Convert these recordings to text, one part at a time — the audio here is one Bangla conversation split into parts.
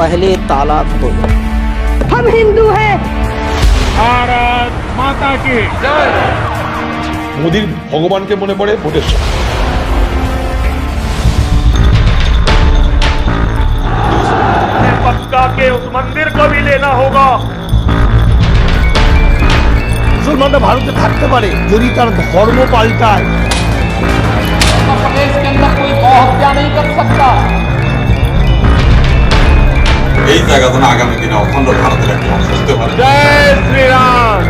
पहले ताला खोलो हम हिंदू हैं भारत माता की মোদির ভগবানকে মনে পড়ে ভোটের সময় पक्का के उस मंदिर को भी लेना होगा মুসলমানরা ভারতে থাকতে পারে যদি তার ধর্ম পাল্টায় प्रदेश के अंदर कोई गौ हत्या नहीं कर सकता এই জায়গা যেন আগামী দিনে অখণ্ড ভারতের একটা অংশ হতে পারে जय श्री राम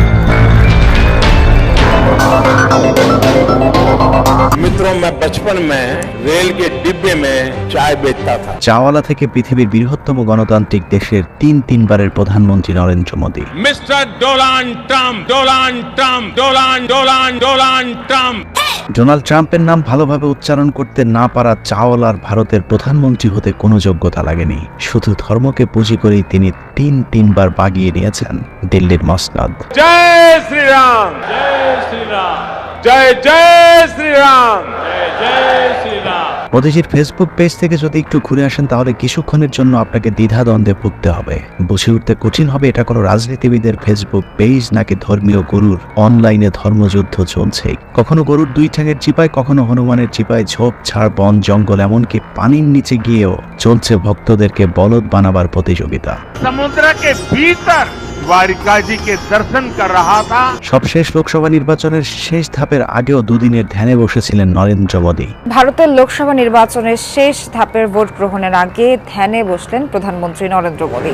मित्रों मैं बचपन में रेल के डिब्बे में चाय बेचता था চাওয়ালা থেকে পৃথিবীর বৃহত্তম গণতান্ত্রিক দেশের তিন তিনবারের প্রধানমন্ত্রী Narendra Modi mister Donald Trump Donald Trump Donald Donald Donald Trump Donald ট্রাম্পের নাম ভালোভাবে উচ্চারণ করতে না পারা চাওয়ালার ভারতের প্রধানমন্ত্রী হতে কোনো যোগ্যতা লাগেনি। শুধু ধর্মকে পুঁজি করেই তিনি তিন তিনবার বাগিয়ে নিয়েছেন দিল্লির মসনাদ। জয় শ্রীরাম! জয় শ্রীরাম! জয় জয় শ্রীরাম! জয় জয় মতিঝির ফেসবুক পেজ থেকে যদি একটু ঘুরে আসেন, তাহলে কিছুক্ষণের জন্য আপনাকে দ্বিধাদ্বন্দ্বে ভুগতে হবে। বসে উঠতে কঠিন হবে, এটা কোনো রাজনীতিবিদের ফেসবুক পেজ নাকি ধর্মীয় গরুর অনলাইনে ধর্মযুদ্ধ চলছে। কখনো গরুর দুই ঠ্যাঙের চিপায় কখনো হনুমানের চিপায় ঝোপ ছাড় বন, জঙ্গল, এমনকি পানির নিচে গিয়েও চলছে ভক্তদেরকে বলদ বানাবার প্রতিযোগিতা। সমুদ্রকে ভিতর দ্বারিকা কে দর্শন কর রাহা থা সবশেষ লোকসভা নির্বাচনের শেষ ধাপের আগেও দুদিনের ধ্যানে বসেছিলেন নরেন্দ্র মোদী। ভারতের লোকসভা নির্বাচনের শেষ ধাপের ভোট গ্রহণের আগে ধ্যানে বসলেন প্রধানমন্ত্রী নরেন্দ্র মোদী।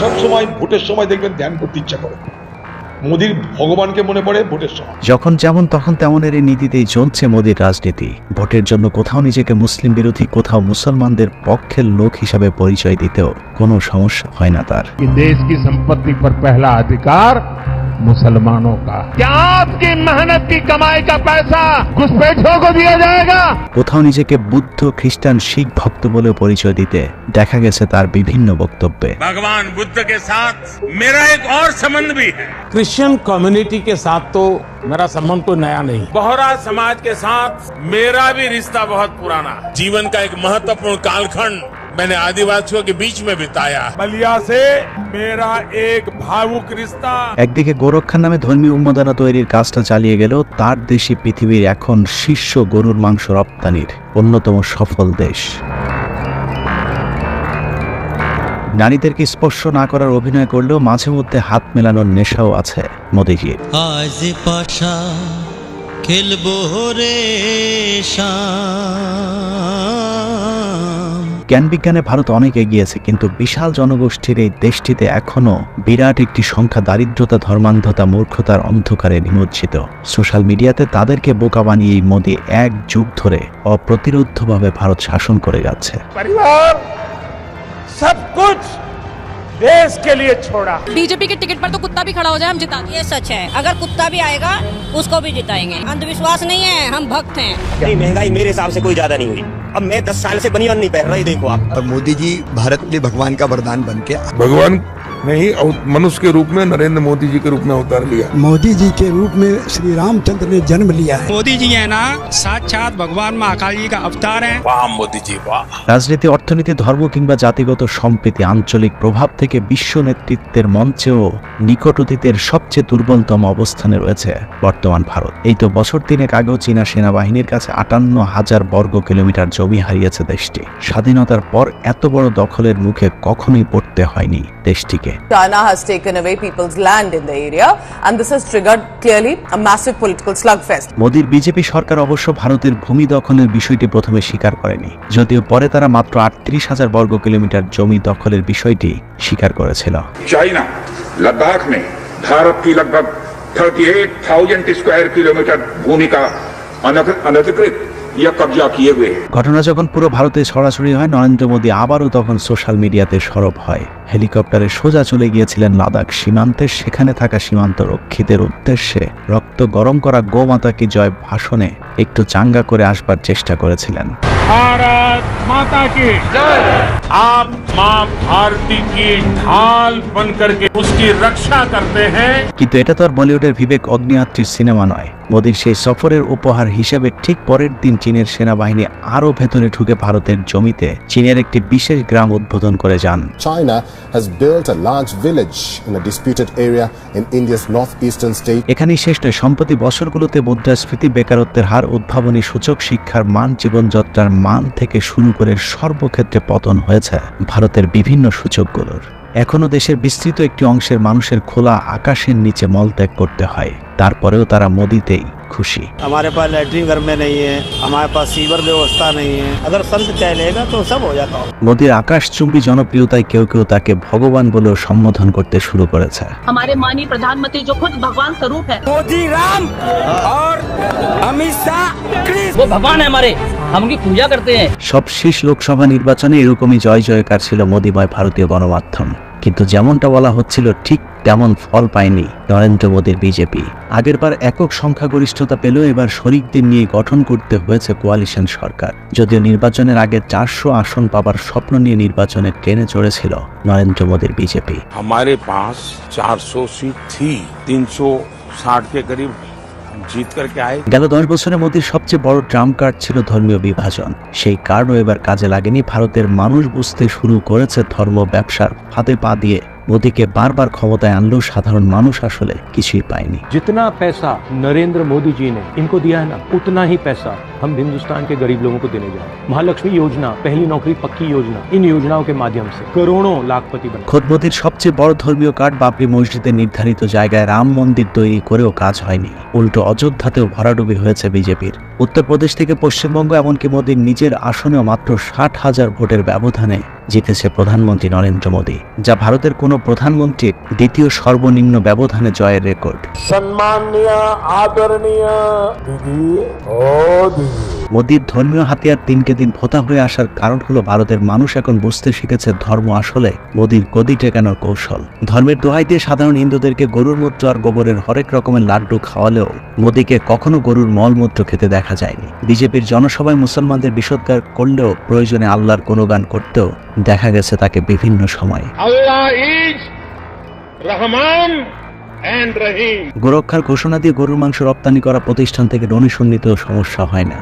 সব সময় ভোটের সময় দেখবেন ধ্যান করতে ইচ্ছা করে। ভগবানকে মনে পড়ে ভোটের সময়। যখন যেমন তখন তেমনের এই নীতিতেই চলছে মোদির রাজনীতি। ভোটের জন্য কোথাও নিজেকে মুসলিম বিরোধী কোথাও মুসলমানদের পক্ষের লোক হিসাবে পরিচয় দিতেও কোনো সমস্যা হয় না তার। দেশ কি সম্পত্তি পর পহলা অধিকার मुसलमानों का क्या आपकी मेहनत की कमाई का पैसा घुसपैठियों को दिया जाएगा কোথাও নিজেকে বুদ্ধ খ্রিস্টান শিখ ভক্ত বলেও পরিচয় দিতে দেখা গেছে তার বিভিন্ন বক্তব্যে भगवान बुद्ध के साथ मेरा एक और संबंध भी है क्रिश्चियन कम्युनिटी के साथ तो मेरा संबंध कोई नया नहीं बोहरा समाज के साथ मेरा भी रिश्ता बहुत पुराना है। जीवन का एक महत्वपूर्ण कालखंड मैंने आदिवासियों के बीच में बिताया बलिया से मेरा एक भावुक रिश्ता একদিকে গোরক্ষার নামে ধর্মীয় উন্মাদনা তৈরির কাজটা চালিয়ে গেলেও তার দেশই পৃথিবীর এখন শীর্ষ গরুর মাংস রপ্তানির অন্যতম সফল দেশ নারীদেরকে স্পর্শ না করার অভিনয় করলেও মাঝে মধ্যে হাত মেলানোর নেশাও আছে মোদীজির আজ পাশা খেলবো রে শাম জ্ঞান বিজ্ঞানে ভারত অনেক এগিয়েছে, কিন্তু বিশাল জনগোষ্ঠীর এই দেশটিতে এখনও বিরাট একটি সংখ্যা দারিদ্রতা, ধর্মান্ধতা, মূর্খতার অন্ধকারে নিমজ্জিত। সোশ্যাল মিডিয়াতে তাদেরকে বোকা বানিয়ে মোদী এক যুগ ধরে অপ্রতিরোধ্যভাবে ভারত শাসন করে যাচ্ছে। সবকিছু देश के लिए छोड़ा। बीजेपी के टिकट पर तो कुत्ता भी खड़ा हो जाए हम जिता ये सच है। अगर कुत्ता भी आएगा उसको भी जिताएँगे। अंधविश्वास नहीं है हम भक्त हैं। नहीं महँगाई मेरे हिसाब से कोई ज़्यादा नहीं हुई अब मैं दस साल से बनियान नहीं पहन रही देखो आप। और मोदी जी भारत के लिए भगवान का वरदान बन के भगवान नहीं मनुष्य के रूप में नरेंद्र मोदी जी के रूप में अवतार लिया मोदी जी के रूप में श्री रामचंद्र ने जन्म लिया है मोदी जी है ना साक्षात भगवान महाकाल जी का अवतार है वाह मोदी जी वाह রাজনীতি অর্থনীতি ধর্ম কিংবা জাতিগত সম্প্রীতি আঞ্চলিক প্রভাব থেকে বিশ্ব নেতৃত্বের মঞ্চেও নিকট অতীতের সবচেয়ে দুর্বলতম অবস্থানে রয়েছে বর্তমান ভারত এই তো বছর তিনেক আগেও চীনা সেনাবাহিনীর কাছে আটান্ন হাজার বর্গ কিলোমিটার জমি হারিয়েছে দেশটি স্বাধীনতার পর এত বড় দখলের মুখে কখনোই পড়তে হয়নি দেশটিকে China has taken away people's land in the area and this has triggered clearly a massive political slugfest. মোদীর বিজেপি সরকার অবশ্য ভারতের ভূমি দখলের বিষয়টি প্রথমে স্বীকার করেনি যদিও পরে তারা মাত্র আটত্রিশ হাজার বর্গ কিলোমিটার জমি দখলের বিষয়টি স্বীকার করেছিল चाइना लद्दाख में भारत की लगभग 38,000 स्क्वायर किलोमीटर भूमि का अनधिक- अनधिकृत या कब्जा किए हुए है ঘটনা যখন পুরো ভারতে ছড়াছড়ি হয় নরেন্দ্র মোদী আবারও তখন সোশ্যাল মিডিয়াতে সরব হয় হেলিকপ্টারে সোজা চলে গিয়েছিলেন লাদাখ সীমান্তে সেখানে থাকা সীমান্ত রক্ষীদের উদ্দেশ্যে রক্ত গরম করা গোমাতা কি জয় ভাষণে একটু চাঙ্গা করে আসবার চেষ্টা করেছিলেন भारत माता की आप माँ भारती की ढाल बन करके उसकी रक्षा करते हैं কিন্তু এটা তো আর বলিউডের বিবেক অগ্নিয়াত্রীর সিনেমা নয় মোদীর সেই সফরের উপহার হিসেবে ঠিক পরের দিন চীনের সেনাবাহিনী আরও ভেতরে ঢুকে ভারতের জমিতে চীনের একটি বিশেষ গ্রাম উদ্বোধন করে যান China has built a large village in a disputed area in India's northeastern state. এখানেই শেষ নয় সম্প্রতি বছরগুলোতে মুদ্রাস্ফীতি বেকারত্বের হার উদ্ভাবনী সূচক শিক্ষার মান জীবনযাত্রার মান থেকে শুরু করে সর্বক্ষেত্রে পতন হয়েছে ভারতের বিভিন্ন সূচকগুলোর। এখনও দেশের বিস্তৃত একটি অংশের মানুষের খোলা আকাশের নিচে মলত্যাগ করতে হয়। তারপরেও তারা মোদিতেই খুশি हमारे पास लैट्रिन घर में नहीं है हमारे पास सीवर व्यवस्था नहीं है अगर संत चलेगा तो सब हो जाता মোদির আকাশচুম্বী জনপ্রিয়তায় কেউ কেউ তাকে ভগবান বলেও সম্বোধন করতে শুরু করেছে हमारे माननीय प्रधानमंत्री जो खुद भगवान स्वरूप है मोदी राम और अमित शाह वो भगवान है हमारे हम उनकी पूजा करते हैं সব শেষ লোকসভা নির্বাচনে এরকমই জয় জয়কার ছিল মোদিময় ভারতীয় গণমাধ্যম কিন্তু যেমনটা বলা হচ্ছিল, ঠিক তেমন ফল পায়নি নরেন্দ্র মোদীর বিজেপি। আগেরবার একক সংখ্যাগরিষ্ঠতা পেলেও এবার শরিকদের নিয়ে গঠন করতে হয়েছে কোয়ালিশন সরকার। যদিও নির্বাচনের আগে চারশো আসন পাবার স্বপ্ন নিয়ে নির্বাচনের ট্রেনে চড়েছিল নরেন্দ্র মোদীর বিজেপি। আমার পাঁচ চারশো সিট থি তিনশো ষাট কে করিব जीत करके आए গেল দশ বছরে মোদীর সবচেয়ে বড় ট্রাম্প কার্ড ছিল ধর্মীয় বিভাজন সেই কার্ডও এবার কাজে লাগেনি ভারতের মানুষ বুঝতে শুরু করেছে ধর্ম ব্যবসার ফাঁদে পা দিয়ে মোদীকে বারবার ক্ষমতায় আনলেও সাধারণ মানুষ আসলে কিছুই পায়নি जितना पैसा नरेंद्र मोदी जी ने इनको दिया है ना उतना ही पैसा हम हिंदुस्तान के गरीब लोगों को देने जा रहे हैं महालक्ष्मी योजना पहली नौकरी पक्की योजना इन योजनाओं के माध्यम से करोड़ों लाखपति बने খোদ মোদীর সবচেয়ে বড় ধর্মীয় কার্ড বাবরি মসজিদের নির্ধারিত জায়গায় রাম মন্দির তৈরি করেও কাজ হয়নি উল্টো অযোধ্যাতেও ভরাডুবি হয়েছে বিজেপির উত্তরপ্রদেশ থেকে পশ্চিমবঙ্গ এমনকি মোদীর নিজের আসনেও মাত্র ষাট হাজার ভোটের ব্যবধানে জিতেছে প্রধানমন্ত্রী নরেন্দ্র মোদী যা ভারতের কোনো প্রধানমন্ত্রীর দ্বিতীয় সর্বনিম্ন ব্যবধানে জয়ের রেকর্ড सम्माननीय आदरणीय दीदी ओ दीदी মোদীর ধর্মীয় হাতিয়ার দিনকে দিন ভোতা হয়ে আসার কারণ হলো ভারতের মানুষ এখন বুঝতে শিখেছে ধর্ম আসলে মোদীর গদি টেকানোর কৌশল। ধর্মের দোহাই দিয়ে সাধারণ হিন্দুদেরকে গরুর মূত্র আর গোবরের হরেক রকমের লাড্ডু খাওয়ালেও মোদীকে কখনো গরুর মলমূত্র খেতে দেখা যায়নি। বিজেপির জনসভায় মুসলমানদের বিষোদ্গার করলেও প্রয়োজনে আল্লাহর গুণগান করতেও দেখা গেছে তাকে বিভিন্ন সময়ে। আল্লাহ রহমান। গোরক্ষার ঘোষণা দিয়ে গরুর মাংস রপ্তানি করা প্রতিষ্ঠান থেকে ডোনেশন নিতেও সমস্যা হয় না।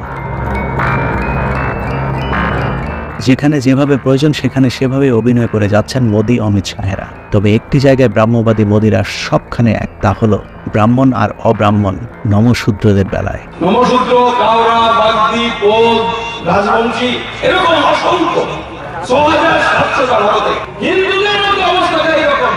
যেখানে যেভাবে প্রয়োজন সেখানে সেভাবে অভিনয় করে যাচ্ছেন মোদি অমিত শাহেরা। তবে একটি জায়গায় ব্রাহ্মবাদী মোদিরা সবখানে এক তা হলো ব্রাহ্মণ আর অব্রাহ্মণ নমশূদ্রদের বেলায়। কাউরা বাগদি রাজবংশী এরকম অসংখ্য ছ হাজার হিন্দুদের মতো অবস্থাটা এরকম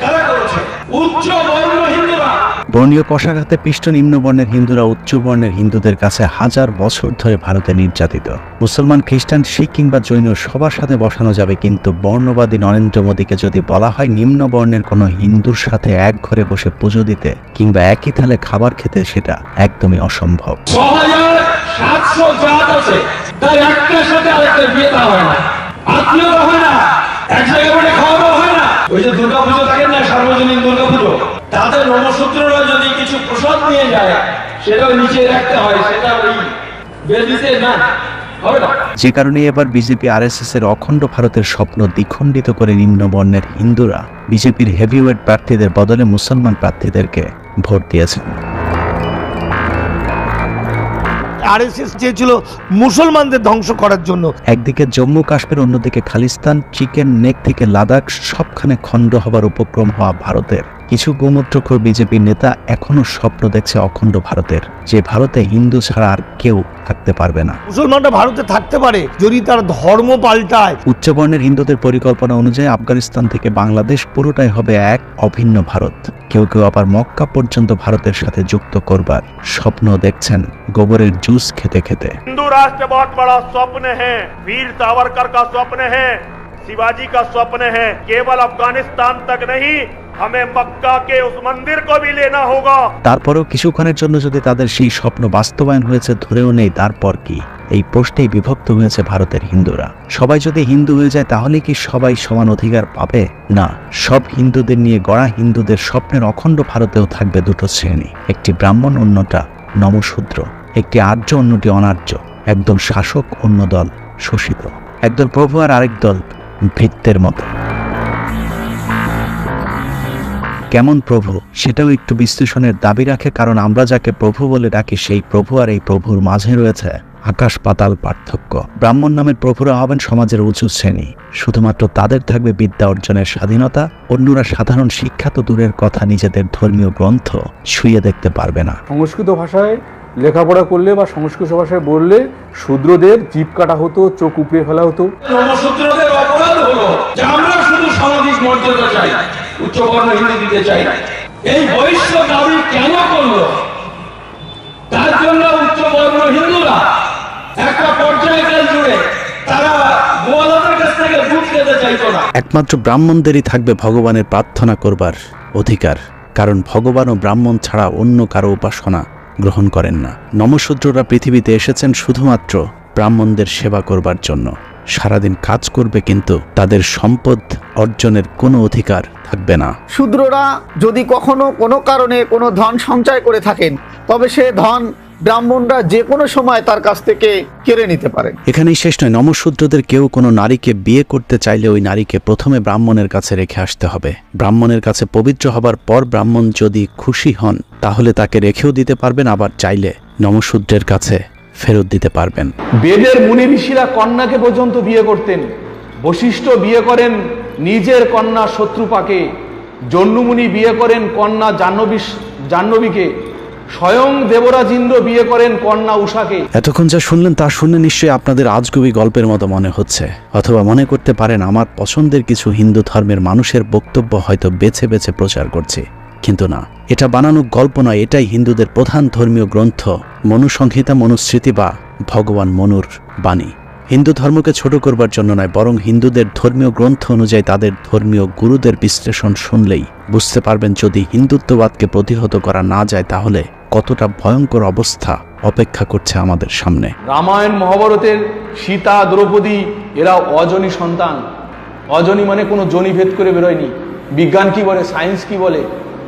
কারা করেছে উচ্চ বর্ণ হিন্দুরা। বর্ণীয় কষাঘাতে পিষ্ট নিম্নবর্ণের হিন্দুরা উচ্চ বর্ণের হিন্দুদের কাছে হাজার বছর ধরে ভারতে নির্যাতিত। মুসলমান খ্রিস্টান শিখ কিংবা জৈন সবার সাথে বসানো যাবে কিন্তু বর্ণবাদী নরেন্দ্র মোদীকে যদি বলা হয় নিম্ন বর্ণের কোনো হিন্দুর সাথে এক ঘরে বসে পুজো দিতে কিংবা একই থালে খাবার খেতে সেটা একদমই অসম্ভব। সাতশো জাত আছে তার একটার সাথে আরেকটা বিয়ে হয় না। আত্মীয়তা হয় না এক জায়গায় বলে হয় না। ওই যে দুর্গা পুজো থাকে না সার্বজনীন তাদের যদি কিছু প্রসাদ নিয়ে যায় সেটা নিচে রাখতে হয়, সেটা ওই বেদিতে না যে কারণে এবার বিজেপি আরএসএস এর অখণ্ড ভারতের স্বপ্ন দ্বিখণ্ডিত করে নিম্নবর্ণের হিন্দুরা। বিজেপির হেভিওয়েট প্রার্থীদের বদলে মুসলমান প্রার্থীদেরকে ভোট দিয়েছেন। আরএসএস চেয়েছিল মুসলমানদের ধ্বংস করার জন্য। একদিকে জম্মু কাশ্মীর, অন্যদিকে খালিস্তান, চিকেন নেক থেকে লাদাখ, সবখানে খণ্ড হবার উপক্রম হওয়া ভারতের। কিছু গোমূত্রখোর বিজেপির নেতা এখনও স্বপ্ন দেখছে অখণ্ড ভারতের যে ভারতে হিন্দু ছাড়া আর কেউ থাকতে পারবে না। মুসলমানরা ভারতে থাকতে পারে যদি তার ধর্ম পাল্টায়। উচ্চবর্ণের হিন্দুদের পরিকল্পনা অনুযায়ী আফগানিস্তান থেকে বাংলাদেশ পুরোটাই হবে এক অভিন্ন ভারত। কেউ কেউ আবার মক্কা পর্যন্ত ভারতের সাথে যুক্ত করবার স্বপ্ন দেখছেন গোবরের জুস খেতে খেতে। হিন্দু রাষ্ট্র বহুত বড় স্বপ্ন হ্যাঁ বীর সাভারকর কা স্বপ্ন হ্যাঁ शिवाजी का स्वप्न है केवल अफगानिस्तान तक नहीं हमें मक्का के उस मंदिर को भी लेना होगा তারপরেও কিছুক্ষণের জন্য যদি তাদের সেই স্বপ্ন বাস্তবায়ন হয়েছে ধরেও নেই তারপর কি এই প্রশ্নেই বিভক্ত হয়েছে ভারতের হিন্দুরা সবাই যদি হিন্দু হয়ে যায় তাহলে কি সবাই সমান অধিকার পাবে না সব হিন্দুদের নিয়ে গড়া হিন্দুদের স্বপ্নের অখণ্ড ভারতেও থাকবে দুটো শ্রেণী একটি ব্রাহ্মণ অন্যটা নমশূদ্র একটি আর্য অন্যটি অনার্য একদল শাসক অন্য দল শোষিত একদল প্রভু আর আরেক দল ভৃত্যের মতো। কেমন প্রভু? সেটাও একটু বিশ্লেষণের দাবি রাখে কারণ আমরা যাকে প্রভু বলে ডাকি সেই প্রভু আর এই প্রভুর মাঝে রয়েছে আকাশ পাতাল পার্থক্য। ব্রাহ্মণ নামের প্রভুরা হবেন সমাজের উঁচু শ্রেণি। শুধুমাত্র তাদের থাকবে বিদ্যা অর্জনের স্বাধীনতা অন্যরা সাধারণ শিক্ষা তো দূরের কথা নিজেদের ধর্মীয় গ্রন্থ ছুঁয়ে দেখতে পারবে না। সংস্কৃত ভাষায় লেখাপড়া করলে বা সংস্কৃত ভাষায় বললে শূদ্রদের জিপ কাটা হতো চোখ উপড়ে ফেলা হতো। আমরা শুধু সামাজিক মর্যাদা চাই হিন্দি দিতে চাই। এই বৈশ্য দাবি কেন করল? তার জন্য উচ্চবর্ণ হিন্দুরা একটা জুড়ে তারা একমাত্র ব্রাহ্মণদেরই থাকবে ভগবানের প্রার্থনা করবার অধিকার, কারণ ভগবান ও ব্রাহ্মণ ছাড়া অন্য কারও উপাসনা গ্রহণ করেন না। নমশূদ্ররা পৃথিবীতে এসেছেন শুধুমাত্র ব্রাহ্মণদের সেবা করবার জন্য। সারাদিন কাজ করবে কিন্তু তাদের সম্পদ অর্জনের কোনো অধিকার থাকবে না। শূদ্ররা যদি কখনো কোনো কারণে কোনো ধন সঞ্চয় করে থাকেন তবে সে ধন ব্রাহ্মণরা যে কোনো সময় তার কাছ থেকে কেড়ে নিতে পারে এখানেই শেষ নয় নমশূদ্রদের কেউ কোনো নারীকে বিয়ে করতে চাইলে ওই নারীকে প্রথমে ব্রাহ্মণের কাছে রেখে আসতে হবে। ব্রাহ্মণের কাছে পবিত্র হবার পর ব্রাহ্মণ যদি খুশি হন তাহলে তাকে রেখেও দিতে পারবেন আবার চাইলে নমশূদ্রের কাছে ফেরত দিতে পারবেন। বেদের মুনি ঋষিরা কন্যাকে পর্যন্ত বিয়ে করতেন। বশিষ্ঠ বিয়ে করেন নিজের কন্যা শত্রুপাকে। জন্নুমুনি বিয়ে করেন কন্যা জাহ্নবী জাহ্নবীকে। স্বয়ং দেবরাজ ইন্দ্র বিয়ে করেন কন্যা উষাকে এতক্ষণ যা শুনলেন তা শুনে নিশ্চয়ই আপনাদের আজগুবি গল্পের মতো মনে হচ্ছে। অথবা মনে করতে পারেন আমার পছন্দের কিছু হিন্দু ধর্মের মানুষের বক্তব্য হয়তো বেছে বেছে প্রচার করছে। কিন্তু না। এটা বানানো গল্প নয়, এটাই হিন্দুদের প্রধান ধর্মীয় গ্রন্থ। মনুসংহিতা, মনুস্মৃতি বা ভগবান মনুর বাণী। হিন্দু ধর্মকে ছোট করবার জন্য নয়, বরং হিন্দুদের ধর্মীয় গ্রন্থ অনুযায়ী তাদের ধর্মীয় গুরুদের বিশ্লেষণ শুনলেই বুঝতে পারবেন, যদি হিন্দুত্ববাদকে প্রতিহত করা না যায়, তাহলে কতটা ভয়ঙ্কর অবস্থা অপেক্ষা করছে আমাদের সামনে। রামায়ণ মহাভারতের সীতা, দ্রৌপদী, এরা অজনী সন্তান। অজনী মানে কোনো জনিভেদ করে বেরোয়নি। বিজ্ঞান কি বলে, সায়েন্স কি বলে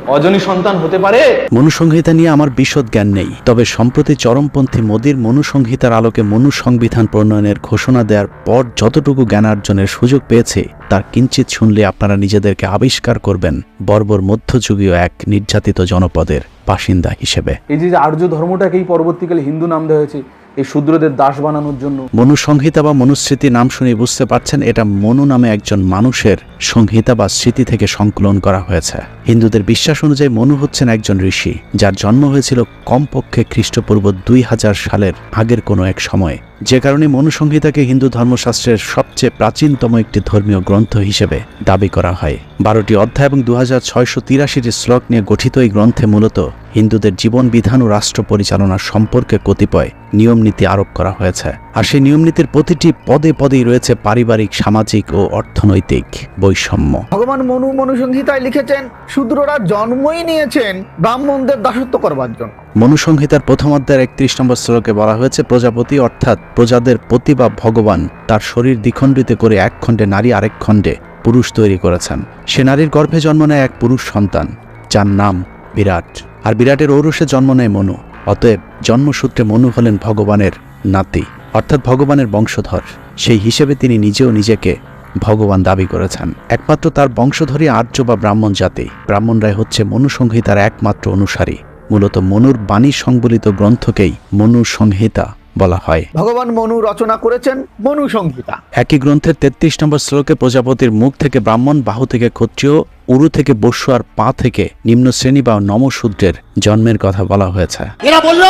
অজনী সন্তান হতে পারে? মনুসংহিতা নিয়ে আমার বিশদ জ্ঞান নেই তবে সম্প্রতি চরমপন্থী মোদীর মনুসংহিতার আলোকে মনু সংবিধান প্রণয়নের ঘোষণা দেওয়ার পর যতটুকু জ্ঞানার্জনের সুযোগ পেয়েছে তার কিঞ্চিত শুনলে আপনারা নিজেদেরকে আবিষ্কার করবেন বর্বর মধ্যযুগীয় এক নির্যাতিত জনপদের বাসিন্দা হিসেবে। এই যে যে আর্য ধর্মটাকেই পরবর্তীকালে হিন্দু নাম দেওয়া হয়েছে এই শূদ্রদের দাস বানানোর জন্য। মনু সংহিতা বা মনুস্মৃতি নাম শুনে বুঝতে পারছেন এটা মনু নামে একজন মানুষের সংহিতা বা স্মৃতি থেকে সংকলন করা হয়েছে। হিন্দুদের বিশ্বাস অনুযায়ী মনু হচ্ছেন একজন ঋষি, যার জন্ম হয়েছিল কমপক্ষে খ্রিস্টপূর্ব দুই হাজার সালের আগের কোনো এক সময়ে। যে কারণে মনুসংহিতাকে হিন্দু ধর্মশাস্ত্রের সবচেয়ে প্রাচীনতম একটি ধর্মীয় গ্রন্থ হিসেবে দাবি করা হয়। বারোটি অধ্যায় এবং দু হাজার ছয়শো তিরাশিটি শ্লোক নিয়ে গঠিত এই গ্রন্থে মূলত হিন্দুদের জীবন বিধান ও রাষ্ট্র পরিচালনা সম্পর্কে কতিপয় নিয়মনীতি আরোপ করা হয়েছে। আর সেই নিয়মনীতির প্রতিটি পদে পদেই রয়েছে পারিবারিক সামাজিক ও অর্থনৈতিক বৈষম্য। ভগবান মনু মনুসংহিতায় লিখেছেন শূদ্ররা জন্মই নিয়েছেন ব্রাহ্মণদের দাসত্ব করবার জন্য। মনুসংহিতার প্রথম অধ্যায়ের একত্রিশ নম্বর শ্লোকে বলা হয়েছে প্রজাপতি অর্থাৎ প্রজাদের পতি বা ভগবান তার শরীর দ্বিখণ্ডিত করে এক খণ্ডে নারী আরেক খণ্ডে পুরুষ তৈরি করেছেন। সে নারীর গর্ভে জন্ম নেয় এক পুরুষ সন্তান যার নাম বিরাট। আর বিরাটের ঔরসে জন্ম নেয় মনু। অতএব জন্মসূত্রে মনু হলেন ভগবানের নাতি অর্থাৎ ভগবানের বংশধর। সেই হিসেবে তিনি নিজেও নিজেকে ভগবান দাবি করেছেন। একমাত্র তার বংশধরই আর্য বা ব্রাহ্মণ জাতি। ব্রাহ্মণরাই হচ্ছে মনুসংহিতার একমাত্র অনুসারী। মূলত মনুর বাণী সংবলিত গ্রন্থকেই মনু সংহিতা বলা হয়। ভগবান মনু রচনা করেছেন মনু সংহিতা একই গ্রন্থের তেত্রিশ নম্বর শ্লোকে প্রজাপতির মুখ থেকে ব্রাহ্মণ বাহু থেকে ক্ষত্রিয় উরু থেকে বস্য আর পা থেকে নিম্ন শ্রেণি বা নমশূদ্রের জন্মের কথা বলা হয়েছে। এরা বলল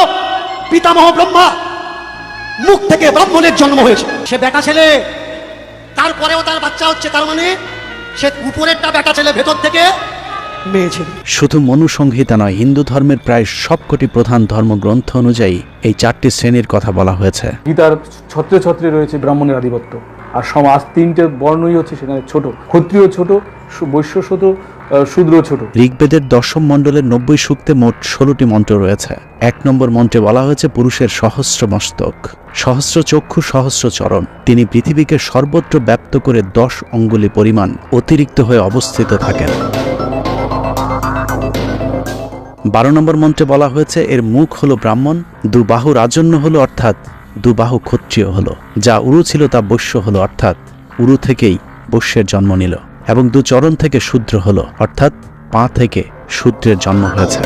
পিতামহ ব্রহ্মা মুখ থেকে ব্রাহ্মণের জন্ম হয়েছে। সে বেটা ছেলে তারপরেও তার বাচ্চা হচ্ছে তার মানে সে উপরেরটা বেটা ছেলে ভেতর থেকে শুধু মনুসংহিতা নয় হিন্দু ধর্মের প্রায় সবকটি প্রধান ধর্মগ্রন্থ অনুযায়ী এই চারটি শ্রেণির কথা বলা হয়েছে। গীতার ছত্রে ছত্রে রয়েছে ব্রাহ্মণের আধিপত্য। আর সমাজ তিনটে বর্ণই হচ্ছে, সেখানে ছোট। ক্ষত্রিয় ছোট বৈশ্য ছোট শূদ্র ছোট। ঋগ্বেদের দশম মণ্ডলের নব্বই সূক্তে মোট ষোলোটি মন্ত্র রয়েছে। এক নম্বর মন্ত্রে বলা হয়েছে, পুরুষের সহস্র মস্তক, সহস্র চক্ষু, সহস্র চরণ। তিনি পৃথিবীকে সর্বত্র ব্যপ্ত করে দশ অঙ্গুলি পরিমাণ অতিরিক্ত হয়ে অবস্থিত থাকেন। বারো নম্বর মন্ত্রে বলা হয়েছে, এর মুখ হলো ব্রাহ্মণ দুবাহু রাজন্য হলো অর্থাৎ দুবাহু ক্ষত্রিয় হলো, যা উরু ছিল তা বৈশ্য হলো, অর্থাৎ উরু থেকেই বৈশ্যের জন্ম নিল, এবং দু চরণ থেকে শূদ্র হলো, অর্থাৎ পা থেকে শূদ্রের জন্ম হয়েছে।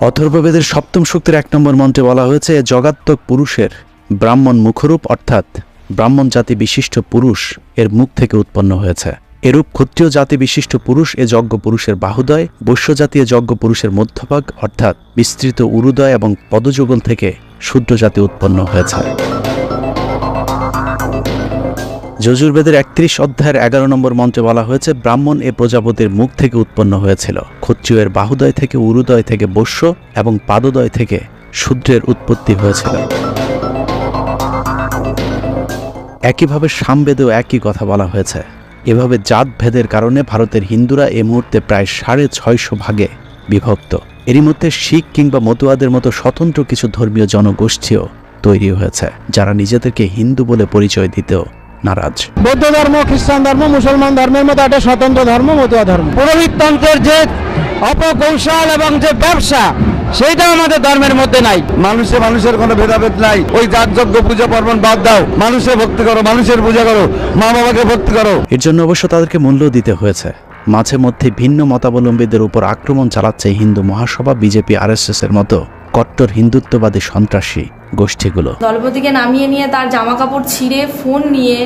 অথর্ববেদের সপ্তম শক্তির এক নম্বর মন্ত্রে বলা হয়েছে, জগাত্মক পুরুষের ব্রাহ্মণ মুখরূপ, অর্থাৎ ব্রাহ্মণ জাতি বিশিষ্ট পুরুষ, এর মুখ থেকে উৎপন্ন হয়েছে। এরূপ ক্ষত্রিয় জাতি বিশিষ্ট পুরুষ এ যজ্ঞ পুরুষের বাহুদয়, বৈশ্য জাতীয় যজ্ঞ পুরুষের মধ্যভাগ, অর্থাৎ বিস্তৃত উরুদয় এবং পদযুগল থেকে শূদ্র জাতি উৎপন্ন হয়েছে। যজুর্বেদের একত্রিশ অধ্যায়ের এগারো নম্বর মন্ত্রে বলা হয়েছে, ব্রাহ্মণ এ প্রজাপতির মুখ থেকে উৎপন্ন হয়েছিল। ক্ষত্রিয়ের বাহুদয় থেকে উরুদয় থেকে বৈশ্য এবং পাদদয় থেকে শূদ্রের উৎপত্তি হয়েছিল। একইভাবে সামবেদেও একই কথা বলা হয়েছে। এভাবে জাত ভেদের কারণে ভারতের হিন্দুরা এ মুহূর্তে প্রায় সাড়ে ছয়শো ভাগে বিভক্ত। এরই মধ্যে শিখ কিংবা মতুয়াদের মতো স্বতন্ত্র কিছু ধর্মীয় জনগোষ্ঠীও তৈরি হয়েছে যারা নিজেদেরকে হিন্দু বলে পরিচয় দিতেও নারাজ। বৌদ্ধ ধর্ম খ্রিস্টান ধর্ম মুসলমান ধর্মের মতো একটা স্বতন্ত্র ধর্ম মতুয়া ধর্ম। পুরোহিততন্ত্রের যে অপকৌশল এবং যে ব্যবসা সেইটা আমাদের ধর্মের মধ্যে নাই। মানুষে মানুষের কোনো ভেদাভেদ নাই। ওই যাগযজ্ঞ পূজা পার্বণ বাদ দাও। মানুষের ভক্তি করো মানুষের পূজা করো মা বাবাকে ভক্তি করো। এর জন্য অবশ্য তাদেরকে মূল্য দিতে হয়েছে। মাঝে মধ্যে ভিন্ন মতাবলম্বীদের উপর আক্রমণ চালাচ্ছে হিন্দু মহাসভা বিজেপি আরএসএস এর মতো কট্টর হিন্দুত্ববাদী সন্ত্রাসী গোষ্ঠীগুলো। দলপতিকে নামিয়ে নিয়ে তার জামা কাপড় ছিঁড়ে ফোন নিয়ে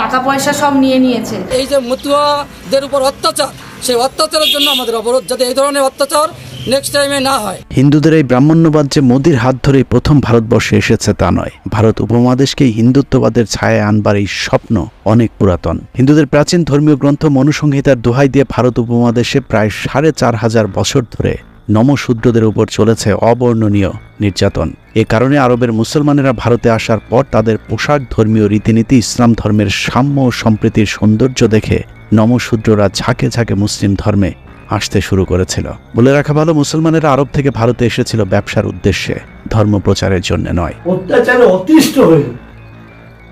টাকা পয়সা সব নিয়ে নিয়েছে। এই যে মতুয়াদের উপর অত্যাচার সেই অত্যাচারের জন্য আমাদের অবরোধ যাতে এই ধরনের অত্যাচার নেক্সট টাইমে না হয়। হিন্দুদের এই ব্রাহ্মণ্যবাদ যে মোদির হাত ধরেই প্রথম ভারতবর্ষে এসেছে তা নয়। ভারত উপমহাদেশকেই হিন্দুত্ববাদের ছায়া আনবার এই স্বপ্ন অনেক পুরাতন। হিন্দুদের প্রাচীন ধর্মীয় গ্রন্থ মনুসংহিতার দোহাই দিয়ে ভারত উপমহাদেশে প্রায় সাড়ে চার হাজার বছর ধরে নমশূদ্রদের উপর চলেছে অবর্ণনীয় নির্যাতন। এ কারণে আরবের মুসলমানেরা ভারতে আসার পর তাদের পোশাক ধর্মীয় রীতিনীতি ইসলাম ধর্মের সাম্য ও সম্প্রীতির সৌন্দর্য দেখে নমশূদ্ররা ঝাঁকে ঝাঁকে মুসলিম ধর্মে আসতে শুরু করেছিল। বলে রাখা ভালো, মুসলমানেরা আরব থেকে ভারতে এসেছিল ব্যবসার উদ্দেশ্যে, ধর্ম প্রচারের জন্য নয়। অত্যাচারে অতিষ্ঠ হয়ে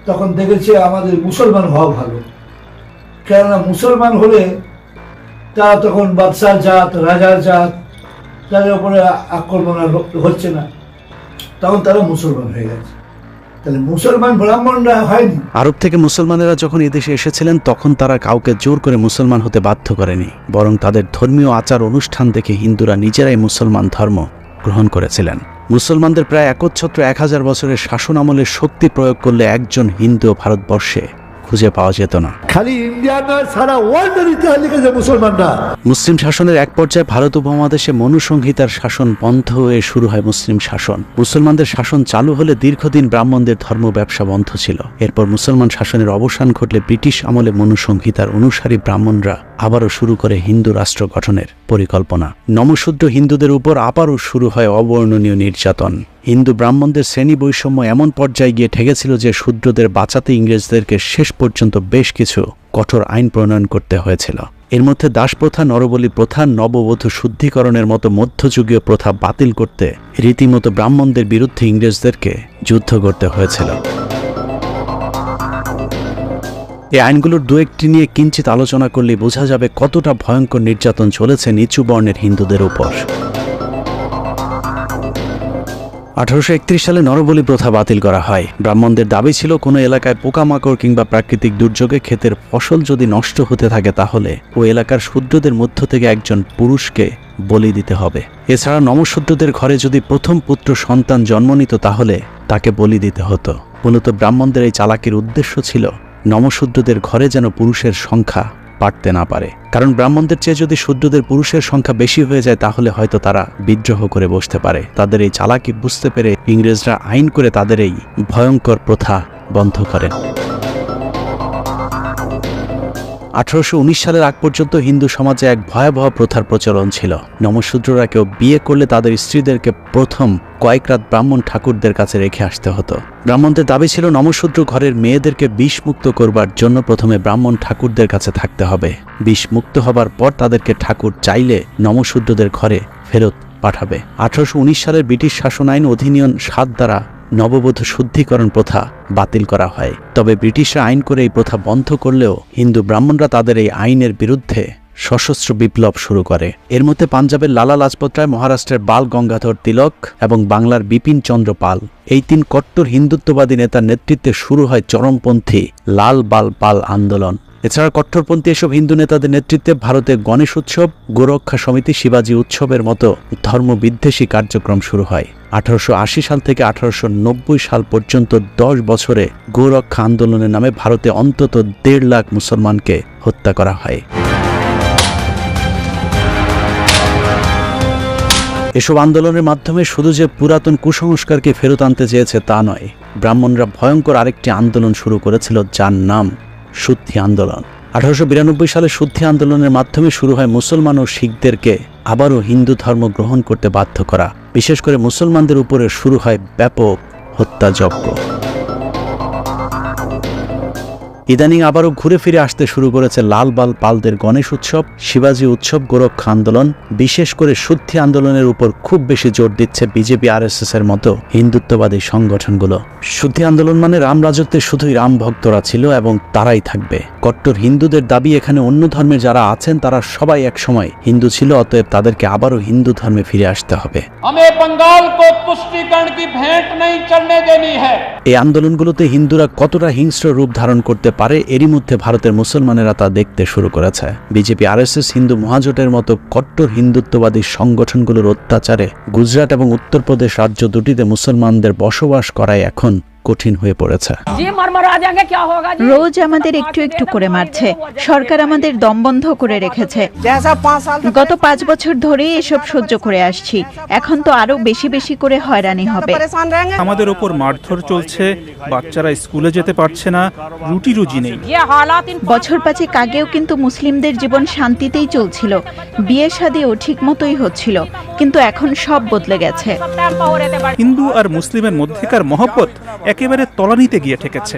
তখন দেখেছে আমাদের মুসলমান হওয়া ভালো। কেননা মুসলমান হলে তারা তখন বাদশাহ জাত, রাজার জাত, তাদের উপরে আক্রমণ হচ্ছে না। তখন তারা মুসলমান হয়ে গেছে। আরব থেকে মুসলমানেরা যখন এদেশে এসেছিলেন, তখন তারা কাউকে জোর করে মুসলমান হতে বাধ্য করেনি, বরং তাদের ধর্মীয় আচার অনুষ্ঠান দেখে হিন্দুরা নিজেরাই মুসলমান ধর্ম গ্রহণ করেছিলেন। মুসলমানদের প্রায় একচ্ছত্র এক হাজার বছরের শাসন আমলে শক্তি প্রয়োগ করলে একজন হিন্দু ভারতবর্ষে খুঁজে পাওয়া যেত না। খালি ইন্ডিয়া নয় সারা ইতিহাস লিখেছে মুসলমানরা। মুসলিম শাসনের এক পর্যায়ে ভারত উপমহাদেশে মনুসংহিতার শাসন বন্ধ হয়ে শুরু হয় মুসলিম শাসন। মুসলমানদের শাসন চালু হলে দীর্ঘদিন ব্রাহ্মণদের ধর্ম ব্যবসা বন্ধ ছিল। এরপর মুসলমান শাসনের অবসান ঘটলে ব্রিটিশ আমলে মনুসংহিতার অনুসারী ব্রাহ্মণরা আবারও শুরু করে হিন্দু রাষ্ট্র গঠনের পরিকল্পনা। নমশূদ্র হিন্দুদের উপর আবারও শুরু হয় অবর্ণনীয় নির্যাতন। হিন্দু ব্রাহ্মণদের শ্রেণি বৈষম্য এমন পর্যায়ে গিয়ে ঠেকেছিল যে শূদ্রদের বাঁচাতে ইংরেজদেরকে শেষ পর্যন্ত বেশ কিছু কঠোর আইন প্রণয়ন করতে হয়েছিল। এর মধ্যে দাসপ্রথা, নরবলি প্রথা, নববধূ শুদ্ধিকরণের মতো মধ্যযুগীয় প্রথা বাতিল করতে রীতিমতো ব্রাহ্মণদের বিরুদ্ধে ইংরেজদেরকে যুদ্ধ করতে হয়েছিল। এই আইনগুলোর দু একটি নিয়ে কিঞ্চিত আলোচনা করলে বোঝা যাবে কতটা ভয়ঙ্কর নির্যাতন চলেছে নিচু বর্ণের হিন্দুদের উপর। আঠারোশো একত্রিশ সালে নরবলি প্রথা বাতিল করা হয়। ব্রাহ্মণদের দাবি ছিল, কোনো এলাকায় পোকামাকড় কিংবা প্রাকৃতিক দুর্যোগে ক্ষেতের ফসল যদি নষ্ট হতে থাকে, তাহলে ও এলাকার শূদ্রদের মধ্য থেকে একজন পুরুষকে বলি দিতে হবে। এছাড়া নমশূদ্রদের ঘরে যদি প্রথম পুত্র সন্তান জন্ম নিত, তাহলে তাকে বলি দিতে হতো। মূলত ব্রাহ্মণদের এই চালাকির উদ্দেশ্য ছিল, নমশূদ্রদের ঘরে যেন পুরুষের সংখ্যা পারতে না পারে। কারণ ব্রাহ্মণদের চেয়ে যদি শূদ্রদের পুরুষের সংখ্যা বেশি হয়ে যায়, তাহলে হয়তো তারা বিদ্রোহ করে বসতে পারে। তাদের এই চালাকি বুঝতে পেরে ইংরেজরা আইন করে তাদের এই ভয়ঙ্কর প্রথা বন্ধ করেন। আঠারোশো উনিশ সালের আগ পর্যন্ত হিন্দু সমাজে এক ভয়াবহ প্রথার প্রচলন ছিল। নমশূদ্ররা কেউ বিয়ে করলে তাদের স্ত্রীদেরকে প্রথম কয়েক রাত ব্রাহ্মণ ঠাকুরদের কাছে রেখে আসতে হতো। ব্রাহ্মণদের দাবি ছিল নমশূদ্র ঘরের মেয়েদেরকে বিষ মুক্ত করবার জন্য প্রথমে ব্রাহ্মণ ঠাকুরদের কাছে থাকতে হবে। বিষ মুক্ত হবার পর তাদেরকে ঠাকুর চাইলে নমশূদ্রদের ঘরে ফেরত পাঠাবে। আঠারোশো উনিশ সালের ব্রিটিশ শাসন আইন অধিনিয়ম সাত দ্বারা নববধূ শুদ্ধিকরণ প্রথা বাতিল করা হয়। তবে ব্রিটিশরা আইন করে এই প্রথা বন্ধ করলেও হিন্দু ব্রাহ্মণরা তাদের এই আইনের বিরুদ্ধে সশস্ত্র বিপ্লব শুরু করে। এর মধ্যে পাঞ্জাবের লালা লাজপত রায়, মহারাষ্ট্রের বাল গঙ্গাধর তিলক এবং বাংলার বিপিন চন্দ্র পাল। এই তিন কট্টর হিন্দুত্ববাদী নেতার নেতৃত্বে শুরু হয় চরমপন্থী লাল বাল পাল আন্দোলন। এছাড়া কট্টরপন্থী এসব হিন্দু নেতাদের নেতৃত্বে ভারতে গণেশ উৎসব, গোরক্ষা সমিতি, শিবাজি উৎসবের মতো ধর্মবিদ্বেষী কার্যক্রম শুরু হয়। আঠারোশো আশি সাল থেকে আঠারোশো নব্বই সাল পর্যন্ত দশ বছরে গোরক্ষা আন্দোলনের নামে ভারতে অন্তত দেড় লাখ মুসলমানকে হত্যা করা হয়। এসব আন্দোলনের মাধ্যমে শুধু যে পুরাতন কুসংস্কারকে ফেরত আনতে চেয়েছে তা নয়, ব্রাহ্মণরা ভয়ঙ্কর আরেকটি আন্দোলন শুরু করেছিল যার নাম শুদ্ধি আন্দোলন। আঠারোশো বিরানব্বই সালে শুদ্ধি আন্দোলনের মাধ্যমে শুরু হয় মুসলমান ও শিখদেরকে আবারও হিন্দু ধর্ম গ্রহণ করতে বাধ্য করা। বিশেষ করে মুসলমানদের উপরে শুরু হয় ব্যাপক হত্যাযজ্ঞ। ইদানিং আবারও ঘুরে ফিরে আসতে শুরু করেছে লালবাল পালদের গণেশ উৎসব শিবাজী উৎসব গোরক্ষা আন্দোলন। বিশেষ করে শুদ্ধি আন্দোলনের উপর খুব বেশি জোর দিচ্ছে বিজেপি আরএসএস এর মতো হিন্দুত্ববাদী সংগঠনগুলো। শুদ্ধি আন্দোলন মানে রাম রাজত্বে শুধুই রাম ভক্তরা ছিল এবং তারাই থাকবে। কট্টর হিন্দুদের দাবি এখানে অন্য ধর্মের যারা আছেন তারা সবাই এক সময় হিন্দু ছিল অতএব তাদেরকে আবারও হিন্দু ধর্মে ফিরে আসতে হবে। এই আন্দোলনগুলোতে হিন্দুরা কতটা হিংস্র রূপ ধারণ করতে পারে, এরই মধ্যে ভারতের মুসলমানেরা তা দেখতে শুরু করেছে। বিজেপি, আরএসএস, হিন্দু মহাজোটের মতো কট্টর হিন্দুত্ববাদী সংগঠনগুলোর অত্যাচারে গুজরাট এবং উত্তরপ্রদেশ রাজ্য দুটিতে মুসলমানদের বসবাস করায় এখন কঠিন হয়ে পড়েছে। রোজ আমাদের একটু একটু করে মারছে। সরকার আমাদের দম বন্ধ করে রেখেছে। গত পাঁচ বছর ধরে এসব সহ্য করে আসছি। এখন তো আরও বেশি বেশি করে হয়রানি হবে। আমাদের ওপর মারধর চলছে। বাচ্চারা স্কুলে যেতে পারছে না। রুটি রুজি নেই। বছর পাঁচেক আগেও কিন্তু মুসলিমদের জীবন শান্তিতেই চলছিল। বিয়ে সাদিও ঠিক মতোই হচ্ছিল। কিন্তু এখন সব বদলে গেছে। হিন্দু আর মুসলিমের মধ্যেকার মহব্বত একেবারে তলানিতে গিয়ে ঠেকেছে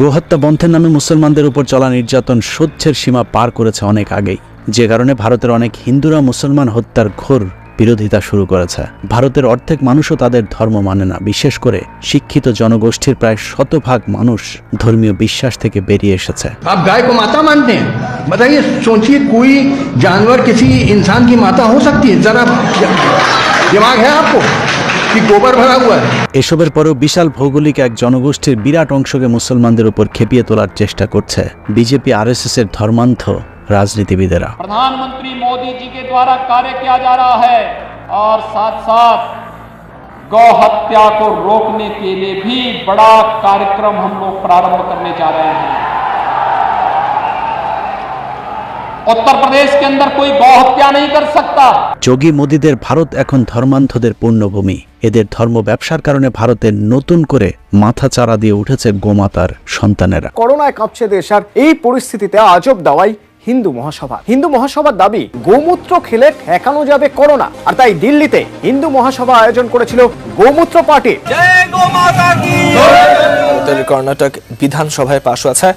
গোহত্যা বন্ধের নামে মুসলমানদের উপর চলা নির্যাতন সহ্যের সীমা পার করেছে অনেক আগেই যে কারণে ভারতের অনেক হিন্দুরা মুসলমান হত্যার ঘোর বিরোধিতা শুরু করেছে ভারতের অর্ধেক মানুষও তাদের ধর্ম মানে না বিশেষ করে শিক্ষিত জনগোষ্ঠীর প্রায় শতভাগ মানুষ ধর্মীয় বিশ্বাস থেকে বেরিয়ে এসেছে आप गाय को माता मानते हैं बताइए सोचिए कोई जानवर किसी इंसान की माता हो सकती है जरा दिमाग है आपको कि गोबर भरा हुआ है এসবের পরেও বিশাল ভৌগোলিক এক জনগোষ্ঠীর বিরাট অংশকে মুসলমানদের উপর খেপিয়ে তোলার চেষ্টা করছে বিজেপি আরএসএস এর ধর্মান্ধ রাজনীতিবিদেরা प्रधानमंत्री मोदी जी के द्वारा कार्य किया जा रहा है और साथ साथ गौ हत्या को रोकने के लिए भी बड़ा कार्यक्रम हम लोग प्रारंभ करने जा रहे हैं उत्तर प्रदेश के अंदर कोई गौ हत्या नहीं कर सकता যোগী মোদীদের ভারত এখন ধর্মান্ধদের পূর্ণভূমি এদের ধর্ম ব্যবসার কারণে ভারতের নতুন করে মাথা চারা দিয়ে উঠেছে গোমাতার সন্তানেরা। করোনায় কাঁপছে দেশ আর এই পরিস্থিতিতে আজব দাওয়াই হিন্দু মহাসভা হিন্দু মহাসভার দাবি গোমূত্র খেলে ঠেকানো যাবে করোনা। আর তাই দিল্লিতে হিন্দু মহাসভা আয়োজন করেছিল গোমূত্র পার্টি। কর্ণাটক বিধানসভায় পাশ হয়েছে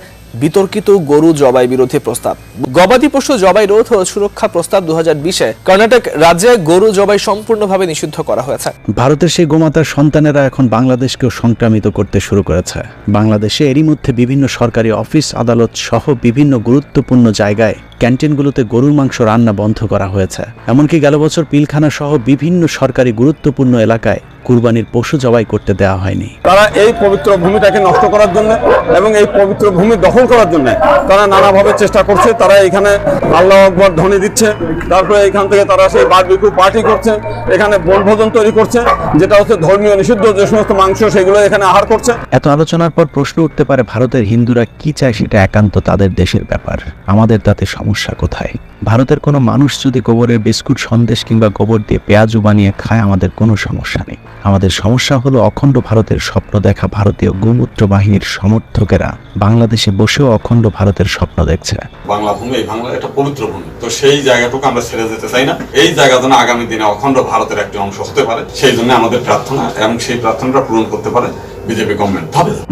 বিতর্কিত গরু জবাই বিরোধী প্রস্তাব। গবাদি পশু জবাই রোধ ও সুরক্ষা প্রস্তাব দু হাজার বিশে কর্ণাটক রাজ্যে গরু জবাই সম্পূর্ণভাবে নিষিদ্ধ করা হয়েছে। ভারতের সেই গোমাতার সন্তানেরা এখন বাংলাদেশকেও সংক্রামিত করতে শুরু করেছে। বাংলাদেশে এরই মধ্যে বিভিন্ন সরকারি অফিস, আদালত সহ বিভিন্ন গুরুত্বপূর্ণ জায়গায় ক্যান্টিনগুলোতে গরুর মাংস রান্না বন্ধ করা হয়েছে। এমনকি গেল বছর পিলখানা সহ বিভিন্ন সরকারি গুরুত্বপূর্ণ এলাকায় কুরবানির পশু জবাই করতে দেওয়া হয়নি। তারা এই পবিত্র ভূমিটাকে নষ্ট করার জন্য এবং এই পবিত্র ভূমি দখল করার জন্য তারা নানাভাবে চেষ্টা করছে। তারা এখানে আল্লাহ আকবর ধ্বনি দিচ্ছে। তারপরে এখান থেকে তারা সেই বারবিকু পার্টি করছে। এখানে বনভোজন তৈরি করছে যেটা হচ্ছে ধর্মীয় নিষিদ্ধ যে সমস্ত মাংস সেগুলো এখানে আহার করছে। এত আলোচনার পর প্রশ্ন উঠতে পারে ভারতের হিন্দুরা কি চায় সেটা একান্ত তাদের দেশের ব্যাপার। আমাদের তাতে সমস্যা কোথায়? ভারতের কোনো মানুষ যদি গোবরের বিস্কুট, সন্দেশ কিংবা গোবর দিয়ে পেঁয়াজু বানিয়ে খায়, আমাদের কোনো সমস্যা নেই। আমাদের সমস্যা হলো অখণ্ড ভারতের স্বপ্ন দেখা ভারতীয় গোমূত্র বাহিনীর সমর্থকেরা। বাংলাদেশে বসেও অখণ্ড ভারতের স্বপ্ন দেখছে। বাংলা ভূমি বাংলা একটা পবিত্র ভূমি। তো সেই জায়গাটুকু আমরা ছেড়ে যেতে চাই না। এই জায়গা যেন আগামী দিনে অখণ্ড ভারতের একটি অংশ হতে পারে, সেই জন্য আমাদের প্রার্থনা এবং সেই প্রার্থনাটা পূরণ করতে পারে।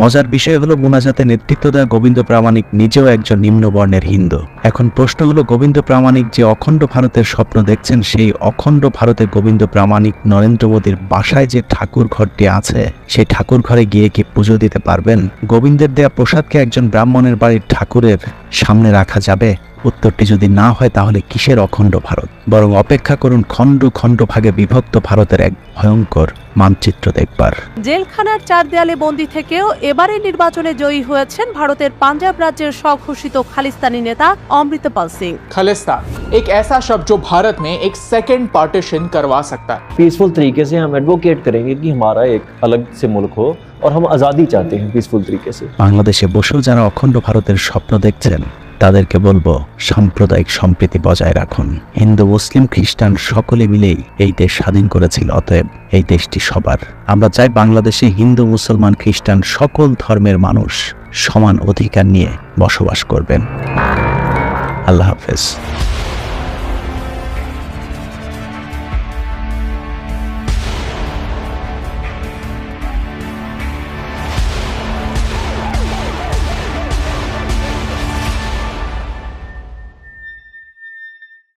মজার বিষয় হলো মোনাজাতে নেতৃত্ব দেওয়া গোবিন্দ প্রামাণিক নিজেও একজন নিম্নবর্ণের হিন্দু। এখন প্রশ্ন হলো, গোবিন্দ প্রামাণিক যে অখণ্ড ভারতের স্বপ্ন দেখছেন, সেই অখণ্ড ভারতে গোবিন্দ প্রামাণিক নরেন্দ্র মোদীর বাসায় যে ঠাকুর ঘরটি আছে, সেই ঠাকুর ঘরে গিয়ে কি পুজো দিতে পারবেন? গোবিন্দের দেয়া প্রসাদকে একজন ব্রাহ্মণের বাড়ির ঠাকুরের সামনে রাখা যাবে? উত্তরটি যদি না হয় তাহলে কিসের অখণ্ড ভারত বরং অপেক্ষা করুন খণ্ড খণ্ড ভাগে বিভক্ত ভারতের এক ভয়ঙ্কর মানচিত্র দেখবার জেলখানার চার দেয়ালে বন্দি থেকেও এবারের নির্বাচনে জয়ী হয়েছেন ভারতের পাঞ্জাব রাজ্যের স্বঘোষিত খালিস্তানি নেতা অমৃতপাল সিং खालिस्तान एक ऐसा शब्द जो भारत में एक सेकेंड पार्टीशन करवा सकता है पीसफुल तरीके से हम एडवोकेट करेंगे कि हमारा एक अलग से मुल्क हो और हम आज़ादी चाहते हैं पीसफुल तरीके से বাংলাদেশে বসেও যারা অখণ্ড ভারতের স্বপ্ন দেখছেন তাদেরকে বলব, সাম্প্রদায়িক সম্প্রীতি বজায় রাখুন। হিন্দু, মুসলিম, খ্রিস্টান সকলে মিলেই এই দেশ স্বাধীন করেছিল, অতএব এই দেশটি সবার। আমরা চাই বাংলাদেশে হিন্দু, মুসলমান, খ্রিস্টান সকল ধর্মের মানুষ সমান অধিকার নিয়ে বসবাস করবেন। আল্লাহ হাফেজ।